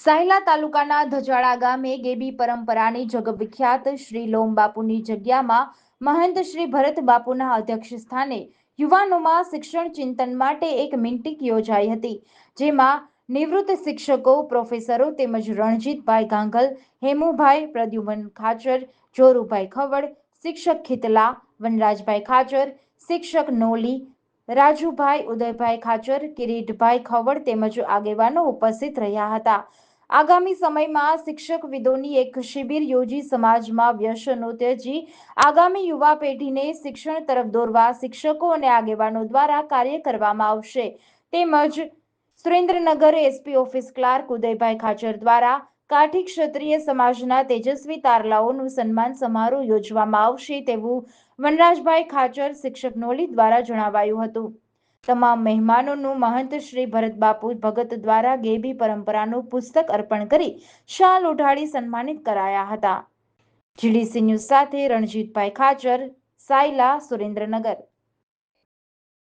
સાયલા તાલુકાના ધજાડા ગામે ગેબી પરંપરાની જગવિખ્યાત શ્રી લોમ બાપુની જગ્યામાં મહંત શ્રી ભરત બાપુના અધ્યક્ષ સ્થાને યુવાનોમાં શિક્ષણ ચિંતન માટે એક મિન્ટિક યોજાઈ હતી, જેમાં નિવૃત્ત શિક્ષકો, પ્રોફેસરો તેમજ રણજીતભાઈ ગાંગલ, હેમુભાઈ પ્રદ્યુમન ખાચર, જોરુભાઈ ખવડ, શિક્ષક ખીતલા, વનરાજભાઈ ખાચર, શિક્ષક નોલી, રાજુભાઈ ઉદયભાઈ ખાચર, કિરીટભાઈ ખવડ તેમજ આગેવાનો ઉપસ્થિત રહ્યા હતા. આગામી સમયમાં શિક્ષક વિદોની એક શિબિર યોજી સમાજમાં વ્યસનો ત્યજી આગામી યુવા પેઢીને શિક્ષણ તરફ દોરવા શિક્ષકો અને આગેવાનો દ્વારા કાર્ય કરવામાં આવશે. તેમજ Surendranagar SP office clerk Udaybhai Khachar દ્વારા કાઠી ક્ષત્રિય સમાજના તેજસ્વી તારલાઓનું સન્માન સમારોહ યોજવામાં આવશે તેવું વનરાજભાઈ ખાચર શિક્ષક નોલી દ્વારા જણાવાયું હતું. તમામ મહેમાનોનું મહંત શ્રી ભરતબાપુ ભગત દ્વારા ગેબી પરંપરાનું પુસ્તક અર્પણ કરી શાલ ઉઢાડી સન્માનિત કરાયા હતા. જીડીસી ન્યૂઝ સાથે રણજીતભાઈ ખાચર, સાયલા સુરેન્દ્રનગર.